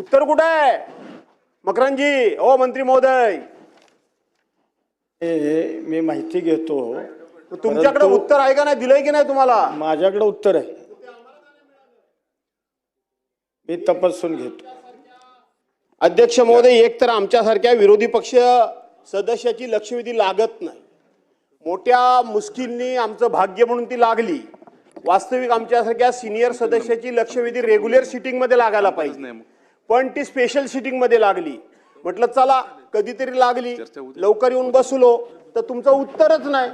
उत्तर कुठं आहे? मकरंजी ओ मंत्री महोदय. हे मी माहिती घेतो. तुमच्याकडे परंतु उत्तर आहे का नाही दिलंय की नाही तुम्हाला? माझ्याकडे उत्तर आहे. मी तपासून घेतो. अध्यक्ष महोदय एक तर आमच्यासारख्या विरोधी पक्ष सदस्याची लक्षवेधी लागत नाही. मोठ्या मुश्किलनी आमचं भाग्य म्हणून ती लागली. वास्तविक आमच्यासारख्या सिनियर सदस्याची लक्षवेधी रेग्युलर सिटिंगमध्ये लागायला पाहिजे. पण ती स्पेशल सिटिंगमध्ये लागली. म्हटलं चला कधीतरी लागली. लवकर येऊन बसलो. तर तुमचं उत्तरच नाही.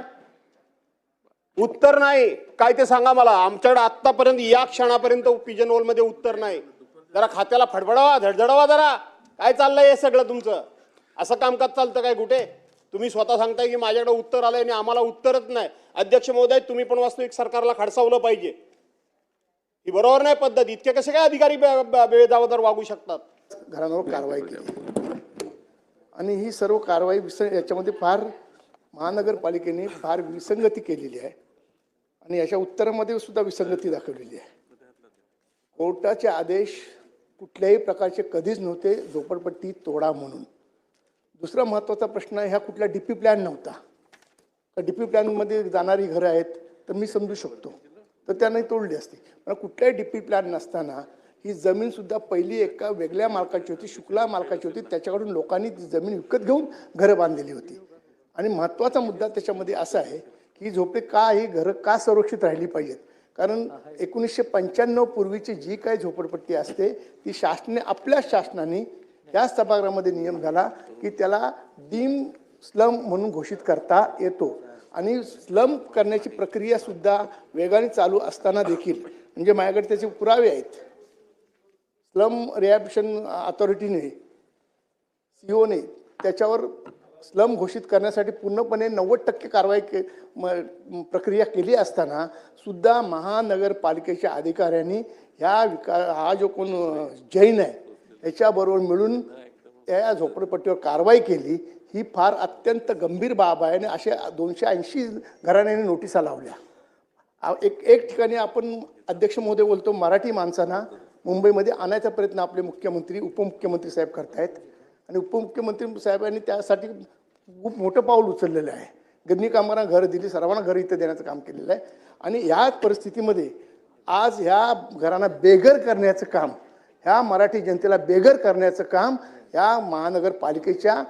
उत्तर नाही. काय ते सांगा मला. आमच्याकडे आतापर्यंत या क्षणापर्यंत पिजनमध्ये उत्तर नाही. जरा खात्याला फडफडावा धडधडावा जरा. काय चाललंय हे सगळं तुमचं? असं कामकाज चालतं काय कुठे? तुम्ही स्वतः सांगताय की माझ्याकडे उत्तर आलंय आणि आम्हाला उत्तरच नाही. अध्यक्ष महोदय तुम्ही पण वास्तविक सरकारला खडसावलं पाहिजे. ही बरोबर नाही पद्धत. इतके कसे काय अधिकारी बे- बेजावदार वागू शकतात? घरांवर कारवाई केली. आणि ही सर्व कारवाई विस याच्यामध्ये फार महानगरपालिकेने फार विसंगती केलेली आहे. आणि याच्या उत्तरामध्ये सुद्धा विसंगती दाखवलेली आहे. कोर्टाचे आदेश कुठल्याही प्रकारचे कधीच नव्हते झोपडपट्टी तोडा म्हणून. दुसरा महत्त्वाचा प्रश्न ह्या कुठला डी पी प्लॅन नव्हता. तर डी पी प्लॅनमध्ये जाणारी घरं आहेत तर मी समजू शकतो. तर त्यांनी तोडली असती. पण कुठल्याही डी पी प्लॅन नसताना ही जमीनसुद्धा पहिली एका वेगळ्या मालकाची होती शुक्ला मालकाची होती. त्याच्याकडून लोकांनी ती जमीन विकत घेऊन घरं बांधलेली होती. आणि महत्त्वाचा मुद्दा त्याच्यामध्ये असा आहे की ही झोपडी का ही घरं का संरक्षित राहिली पाहिजेत? कारण एकोणीसशे पंच्याण्णव पूर्वीची जी काही झोपडपट्टी असते ती शासने आपल्या शासनाने या सभागृहामध्ये नियम झाला की त्याला डीम स्लम म्हणून घोषित करता येतो. आणि स्लम करण्याची प्रक्रिया सुद्धा वेगाने चालू असताना देखील म्हणजे माझ्याकडे त्याचे पुरावे आहेत. स्लम रिॲप्शन अथॉरिटीने सीओने त्याच्यावर स्लम घोषित करण्यासाठी पूर्णपणे नव्वद टक्के कारवाई के म प्रक्रिया केली असताना सुद्धा महानगरपालिकेच्या अधिकाऱ्यांनी ह्या विका हा जो कोण जैन आहे याच्याबरोबर मिळून त्या झोपडपट्टीवर कारवाई केली ही फार अत्यंत गंभीर बाब आहे आणि अशा दोनशे ऐंशी घराण्यांनी नोटिसा लावल्या. एक एक ठिकाणी आपण अध्यक्ष महोदय बोलतो मराठी माणसांना मुंबईमध्ये आणायचा प्रयत्न आपले मुख्यमंत्री उपमुख्यमंत्री साहेब करतायत. आणि उपमुख्यमंत्री साहेबांनी त्यासाठी खूप मोठं पाऊल उचललेलं आहे. गंदी कामगारांना घरं दिली सर्वांना घरं इथं देण्याचं काम केलेलं आहे. आणि या परिस्थितीमध्ये आज ह्या घरांना बेघर करण्याचं काम ह्या मराठी जनतेला बेघर करण्याचं काम या महानगरपालिकेच्या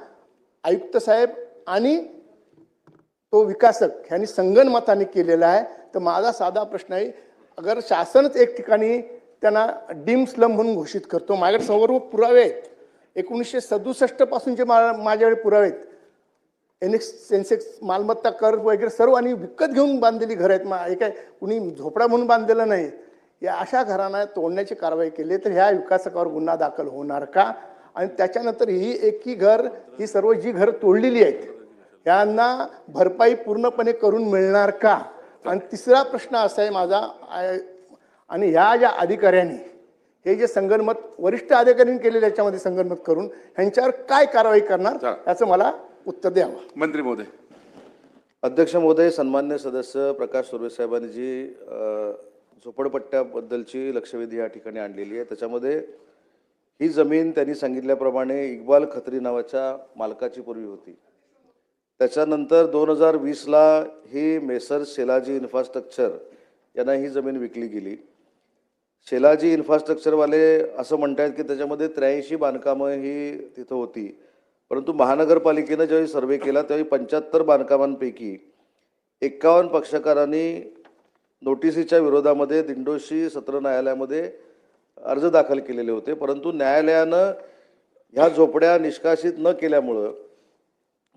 आयुक्त साहेब आणि तो विकासक ह्यांनी संगणमताने केलेला आहे. तर माझा साधा प्रश्न आहे अगर शासनच एक ठिकाणी त्यांना डीम स्लम म्हणून घोषित करतो माझ्याकडे सर्व पुरावे आहेत. एकोणीसशे सदुसष्टपासून जे मा माझ्याकडे पुरावे आहेत. एनेक्स सेन्सेक्स मालमत्ता कर वगैरे सर्व आणि विकत घेऊन बांधलेली घरं आहेत. मा हे काय कुणी झोपडा म्हणून बांधलेलं नाही. या अशा घरांना तोडण्याची कारवाई केली तर ह्या विकासकावर गुन्हा दाखल होणार का? आणि त्याच्यानंतर ही एकी घर ही सर्व जी घरं तोडलेली आहेत यांना भरपाई पूर्णपणे करून मिळणार का? आणि तिसरा प्रश्न असा आहे माझा आय- आणि ह्या ज्या अधिकाऱ्यांनी हे जे संगनमत वरिष्ठ अधिकाऱ्यांनी केलेलं याच्यामध्ये संगनमत करून ह्यांच्यावर काय कारवाई करणार? याचं मला उत्तर द्यावं. मंत्री महोदय. अध्यक्ष महोदय सन्मान्य सदस्य प्रकाश सुर्वे साहेबांनी जी झोपडपट्ट्याबद्दलची लक्षवेधी या ठिकाणी आणलेली आहे. त्याच्यामध्ये ही जमीन त्यांनी सांगितल्याप्रमाणे इक्बाल खत्री नावाच्या मालकाची पूर्वी होती. त्याच्यानंतर दोन हजार वीसला ही मेसर शेलाजी इन्फ्रास्ट्रक्चर यांना ही जमीन विकली गेली. शेलाजी इन्फ्रास्ट्रक्चरवाले असं म्हणतात की त्याच्यामध्ये त्र्याऐंशी बांधकामं ही तिथं होती. परंतु महानगरपालिकेनं ज्यावेळी सर्वे केला त्यावेळी पंच्याहत्तर बांधकामांपैकी एक्कावन्न पक्षकारांनी नोटिसीच्या विरोधामध्ये दिंडोशी सत्र न्यायालयामध्ये अर्ज दाखल केलेले होते. परंतु न्यायालयानं ह्या झोपड्या निष्कासित न केल्यामुळं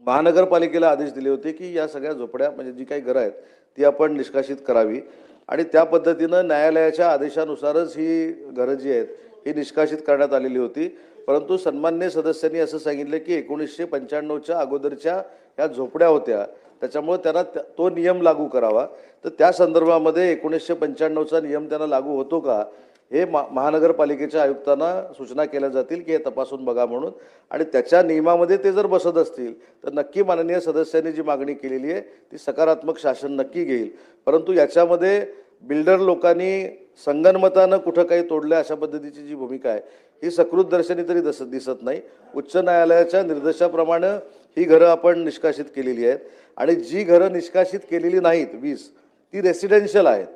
महानगरपालिकेला आदेश दिले होते की या सगळ्या झोपड्या म्हणजे जी काही घरं आहेत ती आपण निष्कासित करावी. आणि त्या पद्धतीनं न्यायालयाच्या आदेशानुसारच ही घरं जी आहेत ही निष्कासित करण्यात आलेली होती. परंतु सन्मान्य सदस्यांनी असं सांगितलं की एकोणीसशे पंच्याण्णवच्या अगोदरच्या ह्या झोपड्या होत्या त्याच्यामुळे त्यांना त्या- तो नियम लागू करावा. तर त्या संदर्भामध्ये एकोणीसशे पंच्याण्णवचा नियम त्यांना लागू होतो का हे मा महानगरपालिकेच्या आयुक्तांना सूचना केल्या जातील की हे तपासून बघा म्हणून. आणि त्याच्या नियमामध्ये ते जर बसत असतील तर नक्की माननीय सदस्यांनी जी मागणी केलेली आहे ती सकारात्मक शासन नक्की घेईल. परंतु याच्यामध्ये बिल्डर लोकांनी संगनमतानं कुठं काही तोडलं अशा पद्धतीची जी भूमिका आहे ही सकृत दर्शनी तरी दिसत दिसत नाही. उच्च न्यायालयाच्या निर्देशाप्रमाणे ही घरं आपण निष्कासित केलेली आहेत. आणि जी घरं निष्कासित केलेली नाहीत वीस ती रेसिडेन्शियल आहेत.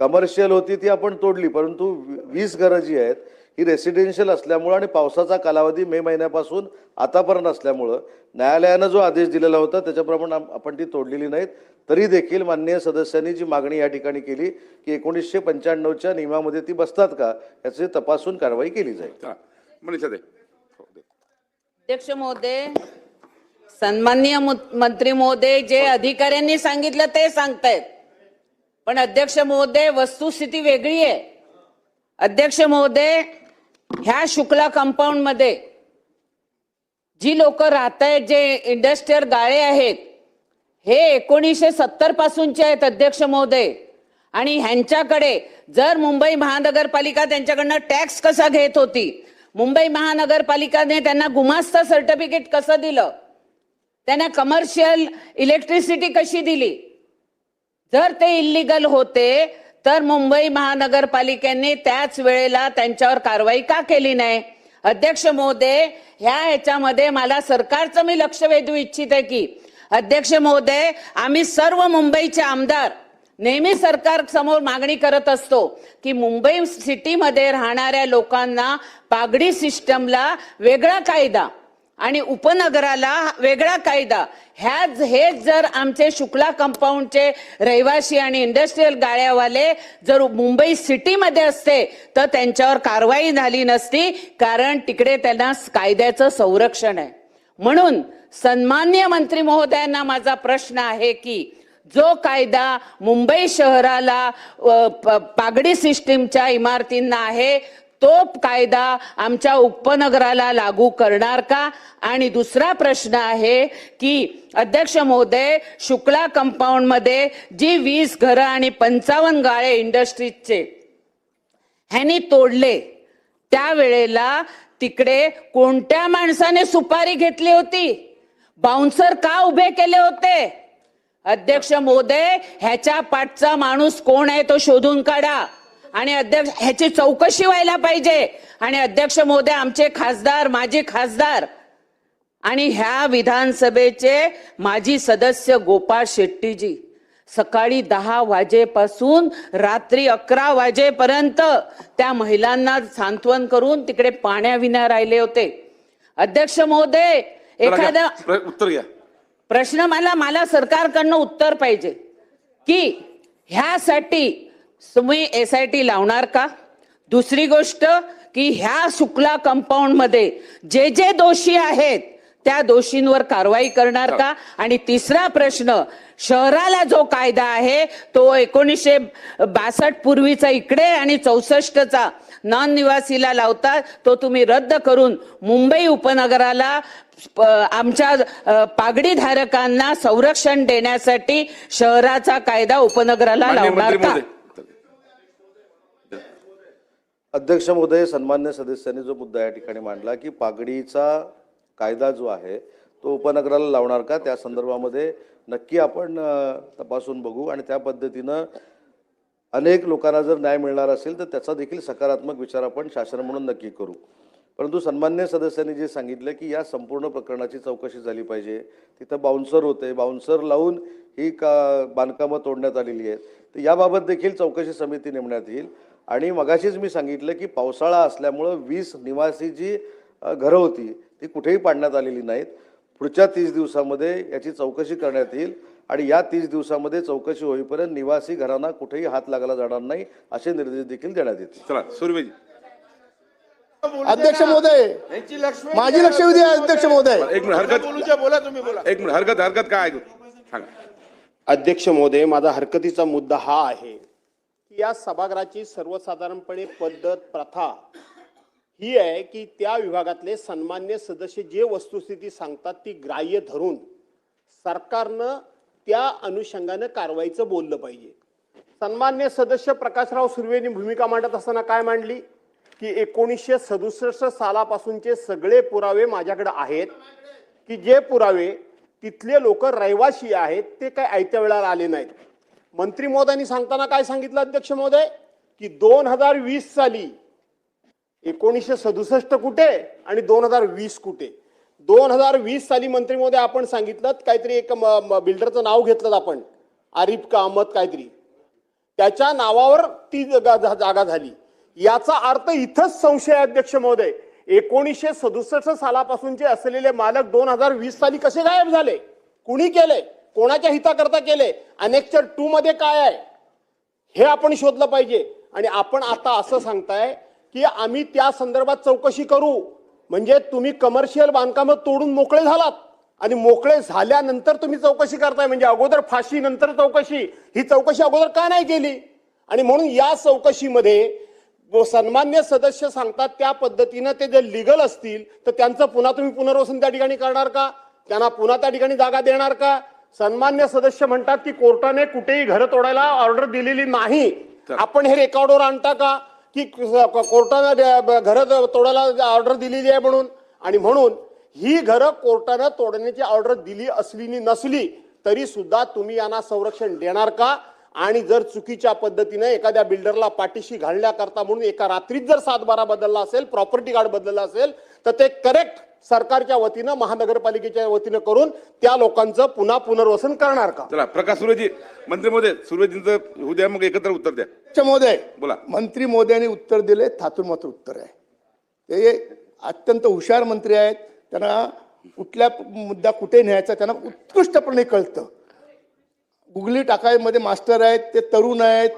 कमर्शियल होती ती आपण तोडली परंतु वीस घरं जी आहेत ही रेसिडेन्शियल असल्यामुळं आणि पावसाचा कालावधी मे महिन्यापासून आतापर्यंत असल्यामुळं न्यायालयानं जो आदेश दिलेला होता त्याच्याप्रमाणे आपण ती तोडलेली नाहीत. तरी देखील माननीय सदस्यांनी जी मागणी या ठिकाणी केली की एकोणीसशे पंच्याण्णवच्या नियमामध्ये ती बसतात का याची तपासून कारवाई केली जाईल. हो. अध्यक्ष महोदय सन्माननीय मंत्री महोदय जे अधिकाऱ्यांनी सांगितलं ते सांगतायत. पण अध्यक्ष महोदय वस्तुस्थिती वेगळी आहे. अध्यक्ष महोदय ह्या शुक्ला कंपाऊंडमध्ये जी लोक राहत आहेत जे इंडस्ट्रियल गाळे आहेत हे एकोणीसशे सत्तर पासूनचे आहेत अध्यक्ष महोदय. आणि ह्यांच्याकडे जर मुंबई महानगरपालिका त्यांच्याकडनं टॅक्स कसा घेत होती मुंबई महानगरपालिकाने त्यांना गुमास्ता सर्टिफिकेट कसं दिलं त्यांना कमर्शियल इलेक्ट्रिसिटी कशी दिली? जर ते इल्लीगल होते तर मुंबई महानगरपालिकेने त्याच वेळेला त्यांच्यावर कारवाई का केली नाही? अध्यक्ष महोदय ह्या ह्याच्यामध्ये मला सरकारचं मी लक्ष वेधू इच्छित आहे की अध्यक्ष महोदय आम्ही सर्व मुंबईचे आमदार नेहमी सरकार समोर मागणी करत असतो की मुंबई सिटीमध्ये राहणाऱ्या लोकांना पागडी सिस्टमला वेगळा कायदा आणि उपनगराला वेगळा कायदा. ह्याच हेच जर आमचे शुक्ला कंपाऊंडचे रहिवासी आणि इंडस्ट्रियल गाळ्यावाले जर मुंबई सिटीमध्ये असते तर त्यांच्यावर कारवाई झाली नसती कारण तिकडे त्यांना कायद्याचं संरक्षण आहे. म्हणून सन्मान्य मंत्री महोदयांना माझा प्रश्न आहे की जो कायदा मुंबई शहराला पागडी सिस्टीमच्या इमारतींना आहे तो कायदा आमच्या उपनगराला लागू करणार का? आणि दुसरा प्रश्न आहे की अध्यक्ष महोदय शुक्ला कंपाऊंडमध्ये जी वीस घरं आणि पंचावन्न गाळे इंडस्ट्रीजचे ह्यांनी तोडले त्यावेळेला तिकडे कोणत्या माणसाने सुपारी घेतली होती? बाउन्सर का उभे केले होते? अध्यक्ष महोदय ह्याच्या पाठचा माणूस कोण आहे तो शोधून काढा. आणि अध्यक्ष ह्याची चौकशी व्हायला पाहिजे. आणि अध्यक्ष महोदय आमचे खासदार माजी खासदार आणि ह्या विधानसभेचे माजी सदस्य गोपाळ शेट्टीजी. सकाळी दहा वाजेपासून रात्री अकरा वाजेपर्यंत त्या महिलांना सांत्वन करून तिकडे पाण्याविना राहिले होते. अध्यक्ष महोदय. एखादा उत्तर घ्या. प्रश्न मला मला सरकारकडनं उत्तर पाहिजे. की ह्यासाठी तुम्ही एस आय टी लावणार का? दुसरी गोष्ट की ह्या शुक्ला कंपाऊंडमध्ये जे जे दोषी आहेत त्या दोषींवर कारवाई करणार का? आणि तिसरा प्रश्न शहराला जो कायदा आहे तो एकोणीसशे बासष्ट पूर्वीचा इकडे आणि चौसष्टचा नॉन निवासीला लावता तो तुम्ही रद्द करून मुंबई उपनगराला आमच्या अ, पागडी धारकांना संरक्षण देण्यासाठी शहराचा कायदा उपनगराला लावणार का? अध्यक्ष महोदय सन्मान्य सदस्यांनी जो मुद्दा या ठिकाणी मांडला की पागडीचा कायदा जो आहे तो उपनगराला लावणार का? त्या संदर्भामध्ये नक्की आपण तपासून बघू आणि त्या पद्धतीनं अनेक लोकांना जर न्याय मिळणार असेल तर त्याचा देखील सकारात्मक विचार आपण शासन म्हणून नक्की करू. परंतु सन्मान्य सदस्यांनी जे सांगितलं की या संपूर्ण प्रकरणाची चौकशी झाली पाहिजे तिथं बाउन्सर होते. बाउन्सर लावून ही का बांधकामं तोडण्यात आलेली आहेत. तर याबाबत देखील चौकशी समिती नेमण्यात येईल. आणि मगाशीच मी सांगितलं की पावसाळा असल्यामुळं वीस निवासी जी घरं होती ती कुठेही पाडण्यात आलेली नाहीत. पुढच्या तीस दिवसामध्ये याची चौकशी करण्यात येईल आणि या तीस दिवसामध्ये चौकशी होईपर्यंत निवासी घरांना कुठेही हात लागला जाणार नाही असे निर्देश देखील देण्यात येतील. चला सुरवेजी. अध्यक्ष महोदय माझी लक्षवेधी आहे अध्यक्ष महोदय. एक मिनिट हरकत बोला तुम्ही बोला. एक मिनिट हरकत हरकत काय? सांगा. अध्यक्ष महोदय माझा हरकतीचा मुद्दा हा आहे. की या सभागृहाची सर्वसाधारणपणे पद्धत प्रथा ही आहे की त्या विभागातले सन्मान्य सदस्य जे वस्तुस्थिती सांगतात ती ग्राह्य धरून सरकारनं त्या अनुषंगानं कारवाईचं बोललं पाहिजे. सन्मान्य सदस्य प्रकाशराव सुर्वेनी भूमिका मांडत असताना काय मांडली? की एकोणीसशे सदुसष्ट सालापासूनचे सगळे पुरावे माझ्याकडे आहेत. की जे पुरावे तिथले लोक रहिवासी आहेत ते काय आयत्या वेळाला आले नाहीत. मंत्री महोदयांनी सांगताना काय सांगितलं अध्यक्ष महोदय की दोन हजार वीस साली एकोणीसशे सदुसष्ट कुठे आणि दोन हजार वीस कुठे? दोन हजार वीस साली मंत्री महोदय आपण सांगितलं काहीतरी एक म- बिल्डरचं नाव घेतलं आपण आरिफ का अहमद काहीतरी. त्याच्या नावावर ती जागा जागा झाली. याचा अर्थ इथंच संशय अध्यक्ष महोदय एकोणीसशे सदुसष्ट सालापासूनचे असलेले मालक दोन हजार वीस साली कसे गायब झाले? कुणी केले? कोणाच्या हिताकरता केले? अनेक्चर टू मध्ये काय आहे? हे आपण शोधलं पाहिजे. आणि आपण आता असं सांगताय की आम्ही त्या संदर्भात चौकशी करू. म्हणजे तुम्ही कमर्शियल बांधकामं तोडून मोकळे झालात. आणि मोकळे झाल्यानंतर तुम्ही चौकशी करताय. म्हणजे अगोदर फाशी नंतर चौकशी. ही चौकशी अगोदर का नाही केली? आणि म्हणून या चौकशीमध्ये सन्मान्य सदस्य सांगतात त्या पद्धतीनं ते जे लिगल असतील तर त्यांचं पुन्हा तुम्ही पुनर्वसन त्या ठिकाणी करणार का? त्यांना पुन्हा त्या ठिकाणी जागा देणार का? सन्मान्य सदस्य म्हणतात की कोर्टाने कुठेही घर तोडायला ऑर्डर दिलेली नाही. आपण हे रेकॉर्डवर आणता का? की कोर्टानं घर तोडायला ऑर्डर दिलेली आहे म्हणून. आणि म्हणून ही घरं कोर्टानं तोडण्याची ऑर्डर दिली असली नि नसली तरी सुद्धा तुम्ही यांना संरक्षण देणार का? आणि जर चुकीच्या पद्धतीने एखाद्या बिल्डरला पाठीशी घालण्याकरता म्हणून एका रात्रीत जर सातबारा बदलला असेल प्रॉपर्टी कार्ड बदललं असेल तर ते करेक्ट सरकारच्या वतीनं महानगरपालिकेच्या वतीनं करून त्या लोकांचं पुन्हा पुनर्वसन करणार का? चला प्रकाश सुरेजी मंत्री महोदय सुरेजींचं होऊ द्या मग एकत्र उत्तर द्या. अध्यक्ष महोदय. बोला. मंत्री महोदयांनी उत्तर दिले थातून मात्र उत्तर आहे. ते अत्यंत हुशार मंत्री आहेत त्यांना कुठल्या मुद्दा कुठे न्यायचा त्यांना उत्कृष्टपणे कळतं. गुगली टाकायमध्ये मास्टर आहेत ते तरुण आहेत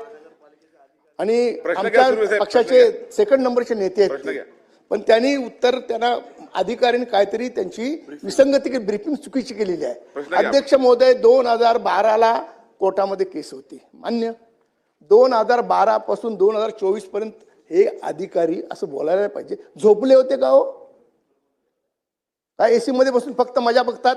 आणि आमच्या पक्षाचे सेकंड नंबरचे नेते आहेत. पण त्यांनी उत्तर त्यांना अधिकाऱ्यांनी काहीतरी त्यांची विसंगती ब्रीफिंग चुकीची केलेली आहे. अध्यक्ष महोदय दोन हजार बाराला कोर्टामध्ये केस होती. मान्य. दोन हजार बारा पासून दोन हजार चोवीसपर्यंत हे अधिकारी असं बोलायला पाहिजे. झोपले होते का हो? काय एसी मध्ये बसून फक्त मजा बघतात?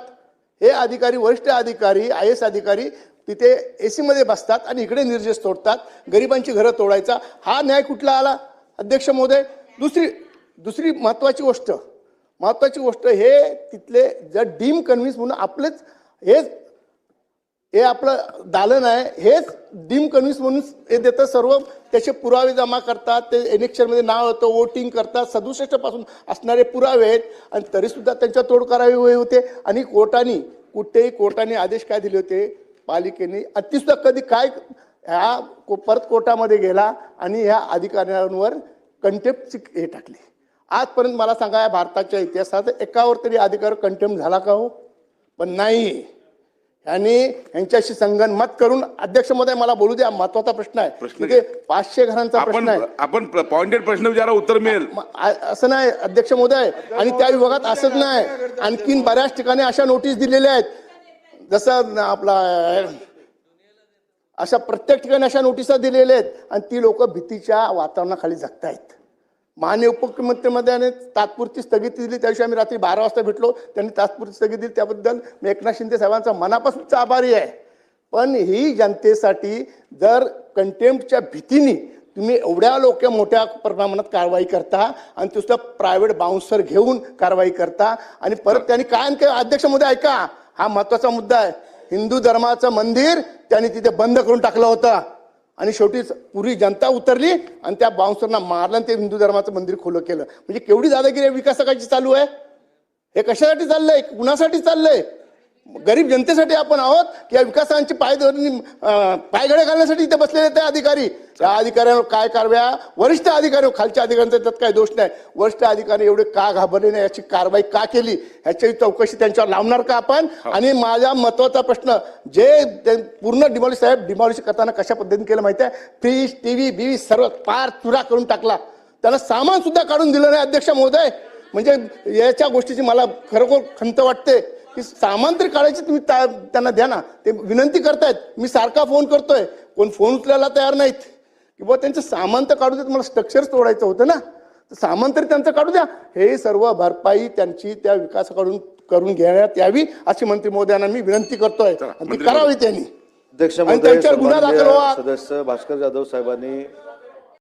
हे अधिकारी वरिष्ठ अधिकारी आय एस अधिकारी तिथे एसी मध्ये बसतात आणि इकडे निर्देश तोडतात. गरिबांची घरं तोडायचा. हा न्याय कुठला आला? अध्यक्ष महोदय दुसरी दुसरी महत्त्वाची गोष्ट महत्त्वाची गोष्ट हे तिथले जर डीम कन्व्हिन्स म्हणून आपलेच हेच हे आपलं दालन आहे हेच डीम कन्व्हिन्स म्हणून हे देतं सर्व. त्याचे पुरावे जमा करतात ते इलेक्शनमध्ये नाव होतं वोटिंग करतात सदुसष्टपासून असणारे पुरावे आहेत. आणि तरीसुद्धा त्यांच्या तोड करावी हवी होते. आणि कोर्टाने कुठेही कोर्टाने आदेश काय दिले होते? पालिकेने अतिसुद्धा कधी काय ह्या को- परत कोर्टामध्ये गेला आणि ह्या अधिकाऱ्यांवर कंटेप्टची हे टाकली. आजपर्यंत मला सांगा या भारताच्या इतिहासात एकावर तरी अधिकार कंटेम्प्ट झाला का हो? पण नाही. यांनी यांच्याशी संगनमत करून अध्यक्ष महोदय मला बोलू द्या. महत्त्वाचा प्रश्न आहे. प्रश्न तिथे पाचशे घरांचा आपण प्रश्न आहे. आपण पॉइंटेड प्रश्न विचारा उत्तर मिळेल. आ- असं नाही. अध्यक्ष महोदय आणि त्या विभागात असंच नाही. आणखीन बऱ्याच ठिकाणी अशा नोटीस दिलेल्या आहेत. जसं आपला अशा प्रत्येक ठिकाणी अशा नोटिसा दिलेल्या आहेत. आणि ती लोक भीतीच्या वातावरणाखाली जगतायत. माननीय उपमुख्यमंत्र्यांनी तात्पुरती स्थगिती दिली त्या दिवशी आम्ही रात्री बारा वाजता भेटलो. त्यांनी तात्पुरती स्थगिती दिली त्याबद्दल मी एकनाथ शिंदे साहेबांचा मनापासूनचा आभारी आहे. पण ही जनतेसाठी जर कंटेम्पच्या भीतीने तुम्ही एवढ्या लोक मोठ्या प्रमाणात कारवाई करता आणि तुझं प्रायव्हेट बाउन्सर घेऊन कारवाई करता आणि परत त्यांनी काय काय अध्यक्ष मुद्दा ऐका. हा महत्त्वाचा मुद्दा आहे. हिंदू धर्माचं मंदिर त्यांनी तिथे बंद करून टाकलं होतं. आणि शेवटी पुरी जनता उतरली आणि त्या बाउन्सरना मारलं आणि ते हिंदू धर्माचं मंदिर खुलं केलं. म्हणजे केवढी दादागिरी आहे विकासकाची चालू आहे? हे कशासाठी चाललंय? कुणासाठी चाललंय? गरीब जनतेसाठी आपण आहोत की या विकासांची पाय पायगडे घालण्यासाठी इथे बसलेले ते अधिकारी. त्या अधिकाऱ्यांवर काय कारवाया? वरिष्ठ अधिकारी खालच्या अधिकाऱ्यांचा त्यात काही दोष नाही. वरिष्ठ अधिकारी एवढे का घाबरले नाही? याची कारवाई का केली? ह्याची चौकशी त्यांच्यावर लावणार का आपण? आणि माझा महत्त्वाचा प्रश्न जे पूर्ण डिमॉलिश साहेब डिमॉलिश करताना कशा पद्धतीने केलं माहिती आहे? फ्रीज टीव्ही बीव्ही सर्व पार चुरा करून टाकला. त्याला सामान सुद्धा काढून दिलं नाही अध्यक्ष महोदय. म्हणजे याच्या गोष्टीची मला खरोखर खंत वाटते. की सामान तरी काढायची तुम्ही त्या- त्यांना द्या ना. ते विनंती करतायत मी सारखा फोन करतोय. कोण फोन उचलायला तयार नाहीत. की बुवा त्यांचं सामान तर काढू देत मला स्ट्रक्चर तोडायचं होतं ना. तर सामान तरी त्यांचं काढू द्या. हे सर्व भरपाई त्यांची त्या विकासाकडून करून घेण्यात यावी अशी मंत्री महोदयांना मी विनंती करतोय. करावी त्यांनी. अध्यक्ष गुन्हा दाखल. सदस्य भास्कर जाधव साहेबांनी